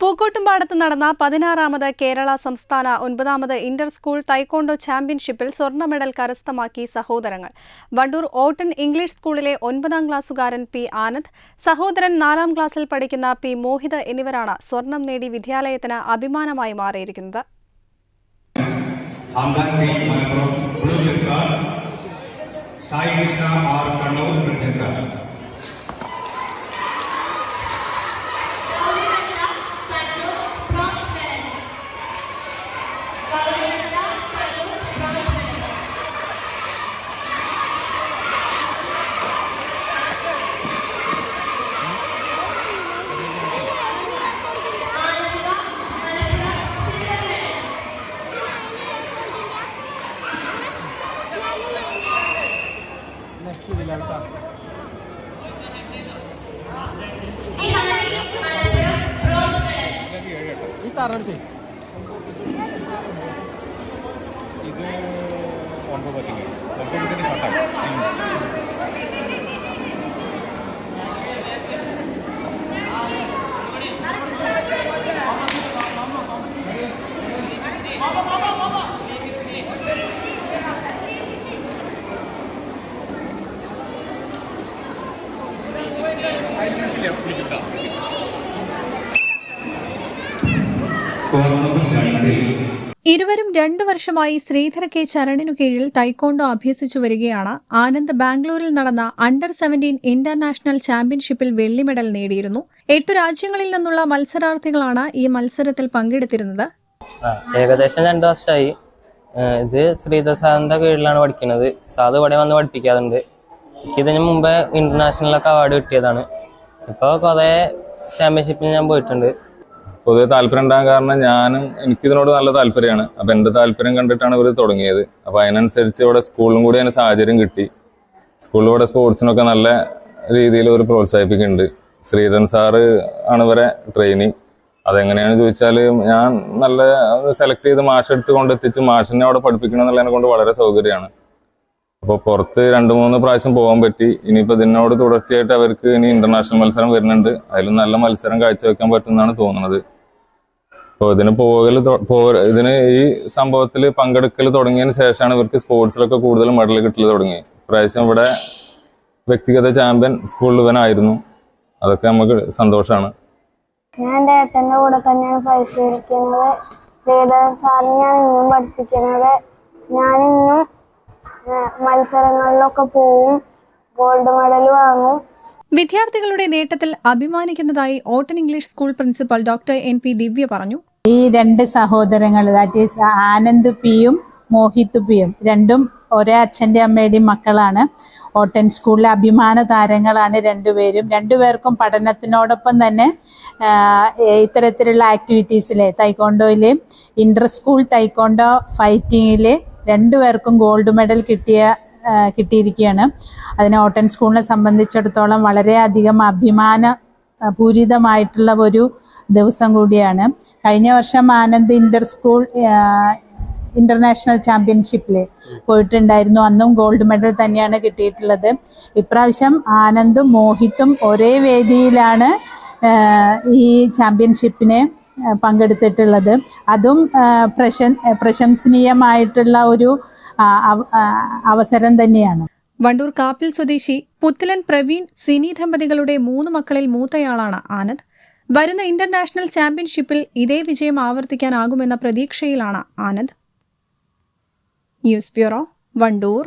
പൂക്കോട്ടുംപാടത്ത് നടന്ന പതിനാറാമത് കേരള സംസ്ഥാന ഒൻപതാമത് ഇന്റർ സ്കൂൾ തൈക്കോണ്ടോ ചാമ്പ്യൻഷിപ്പിൽ സ്വർണ മെഡൽ കരസ്ഥമാക്കി സഹോദരങ്ങൾ. വണ്ടൂർ ഓട്ടൺ ഇംഗ്ലീഷ് സ്കൂളിലെ ഒൻപതാം ക്ലാസ്സുകാരൻ പി ആനന്ദ് സഹോദരൻ നാലാം ക്ലാസ്സിൽ പഠിക്കുന്ന പി മോഹിത് എന്നിവരാണ് സ്വർണം നേടി വിദ്യാലയത്തിന് അഭിമാനമായി മാറിയിരിക്കുന്നത്. R P Malappuram blue chess card Sai Krishna R Kannur red chess card ഇരുവരും രണ്ടു വർഷമായി ശ്രീധര കെ ചരണിനു കീഴിൽ തൈക്കോണ്ടോ അഭ്യസിച്ചു വരികയാണ്. ആനന്ദ് ബാംഗ്ലൂരിൽ നടന്ന അണ്ടർ സെവന്റീൻ ഇന്റർനാഷണൽ ചാമ്പ്യൻഷിപ്പിൽ വെള്ളി മെഡൽ നേടിയിരുന്നു. എട്ടു രാജ്യങ്ങളിൽ നിന്നുള്ള മത്സരാർത്ഥികളാണ് ഈ മത്സരത്തിൽ പങ്കെടുത്തിരുന്നത്. ഏകദേശം രണ്ടു വർഷമായി. ഇത് ശ്രീധർ സാറിന്റെ കീഴിലാണ് പഠിക്കുന്നത്. സാദ് ഇവിടെ വന്ന് പഠിപ്പിക്കാറുണ്ട്. ഇതിനു ഇന്റർനാഷണൽ ഇന്റർനാഷണലൊക്കെ അവാർഡ് കിട്ടിയതാണ്. ഇപ്പോൾ കുറേ ചാമ്പ്യൻഷിപ്പിൽ ഞാൻ പോയിട്ടുണ്ട്. പൊതുവെ താല്പര്യം ഉണ്ടാകാൻ കാരണം ഞാനും എനിക്കിതിനോട് നല്ല താല്പര്യമാണ്. അപ്പൊ എന്റെ താല്പര്യം കണ്ടിട്ടാണ് ഇവർ തുടങ്ങിയത്. അപ്പോൾ അതിനനുസരിച്ച് ഇവിടെ സ്കൂളിലും കൂടി അതിന് സാഹചര്യം കിട്ടി. സ്കൂളിൽ ഇവിടെ സ്പോർട്സിനൊക്കെ നല്ല രീതിയിൽ ഒരു പ്രോത്സാഹിപ്പിക്കുന്നുണ്ട്. ശ്രീധരൻ സാറ് ആണ് ഇവരെ ട്രെയിനിങ് അതെങ്ങനെയാണെന്ന് ചോദിച്ചാൽ ഞാൻ നല്ല സെലക്ട് ചെയ്ത് മാഷ് എടുത്ത് കൊണ്ടെത്തിച്ച് മാഷിനെ അവിടെ പഠിപ്പിക്കണം എന്നുള്ളതിനെ കൊണ്ട് വളരെ സൗകര്യമാണ്. അപ്പോൾ പുറത്ത് രണ്ട് മൂന്ന് പ്രാവശ്യം പോകാൻ പറ്റി. ഇനിയിപ്പോൾ ഇതിനോട് തുടർച്ചയായിട്ട് അവർക്ക് ഇനി ഇന്റർനാഷണൽ മത്സരം വരുന്നുണ്ട്. അതിൽ നല്ല മത്സരം കാഴ്ചവെക്കാൻ പറ്റുമെന്നാണ് തോന്നുന്നത്. അപ്പോൾ ഇതിന് പോകൽ ഇതിന് ഈ സംഭവത്തിൽ പങ്കെടുക്കൽ തുടങ്ങിയതിന് ശേഷമാണ് ഇവർക്ക് സ്പോർട്സിലൊക്കെ കൂടുതൽ മെഡൽ കിട്ടൽ തുടങ്ങി. പ്രാവശ്യം ഇവിടെ വ്യക്തിഗത ചാമ്പ്യൻ സ്കൂളിൽ ഇവനായിരുന്നു. അതൊക്കെ നമുക്ക് സന്തോഷമാണ് ഞാൻ എന്റെ കൂടെ തന്നെയാണ് പരിശീലിക്കുന്നത്. ശ്രീധരൻ സാറിന് ഞാൻ ഇന്നും പഠിപ്പിക്കുന്നത്. ഏഹ്, മത്സരങ്ങളിലൊക്കെ പോവും. ഗോൾഡ് മെഡൽ വാങ്ങും. വിദ്യാർത്ഥികളുടെ നേട്ടത്തിൽ അഭിമാനിക്കുന്നതായി ഓട്ടൻ English school principal doctor N P Divya പറഞ്ഞു. ഈ രണ്ട് സഹോദരങ്ങൾ ദാറ്റ് ഈസ് ആനന്ദ് പിയും മോഹിത് പിയും രണ്ടും ഒരേ അച്ഛന്റെ അമ്മയുടെയും മക്കളാണ്. ഓട്ടൻ സ്കൂളിലെ അഭിമാന താരങ്ങളാണ് രണ്ടുപേരും. രണ്ടുപേർക്കും പഠനത്തിനോടൊപ്പം തന്നെ ഇത്തരത്തിലുള്ള ആക്ടിവിറ്റീസിൽ തൈക്കോണ്ടോയിൽ ഇന്റർ സ്കൂൾ തൈക്കോണ്ടോ ഫൈറ്റിങ്ങിൽ രണ്ടുപേർക്കും ഗോൾഡ് മെഡൽ കിട്ടിയ കിട്ടിയിരിക്കുകയാണ്. അതിന് ഓട്ടൻ സ്കൂളിനെ സംബന്ധിച്ചിടത്തോളം വളരെയധികം അഭിമാന പൂരിതമായിട്ടുള്ള ഒരു ദിവസം കൂടിയാണ്. കഴിഞ്ഞ വർഷം ആനന്ദ് ഇന്റർ സ്കൂൾ ഇന്റർനാഷണൽ ചാമ്പ്യൻഷിപ്പിൽ പോയിട്ടുണ്ടായിരുന്നു. അന്നും ഗോൾഡ് മെഡൽ തന്നെയാണ് കിട്ടിയിട്ടുള്ളത്. ഇപ്രാവശ്യം ആനന്ദും മോഹിത്തും ഒരേ വേദിയിലാണ് ഈ ചാമ്പ്യൻഷിപ്പിന് പങ്കെടുത്തിട്ടുള്ളത്. അതും പ്രശ പ്രശംസനീയമായിട്ടുള്ള ഒരു അവസരം തന്നെയാണ്. വണ്ടൂർ കാപ്പിൽ സ്വദേശി പുത്തലൻ പ്രവീൺ സിനി ദമ്പതികളുടെ മൂന്ന് മക്കളിൽ മൂത്തയാളാണ് ആനന്ദ്. വരുന്ന ഇന്റർനാഷണൽ ചാമ്പ്യൻഷിപ്പിൽ ഇതേ വിജയം ആവർത്തിക്കാനാകുമെന്ന പ്രതീക്ഷയിലാണ് ആനന്ദ്. News bureau Wandoor.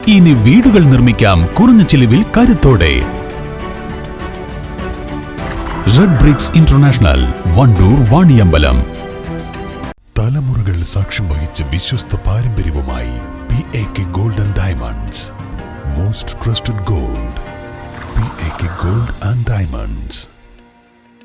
ഇനി വീടുകൾ നിർമ്മിക്കാം. കുറഞ്ഞ ചിലവിൽ കരുത്തോടെ. Red bricks international Wandoor Vaniyambalam തലമുറകൾ സാക്ഷ്യം വഹിച്ച വിശ്വസ്ത പാരമ്പര്യവുമായി P A K golden diamonds most trusted gold P A K gold and diamonds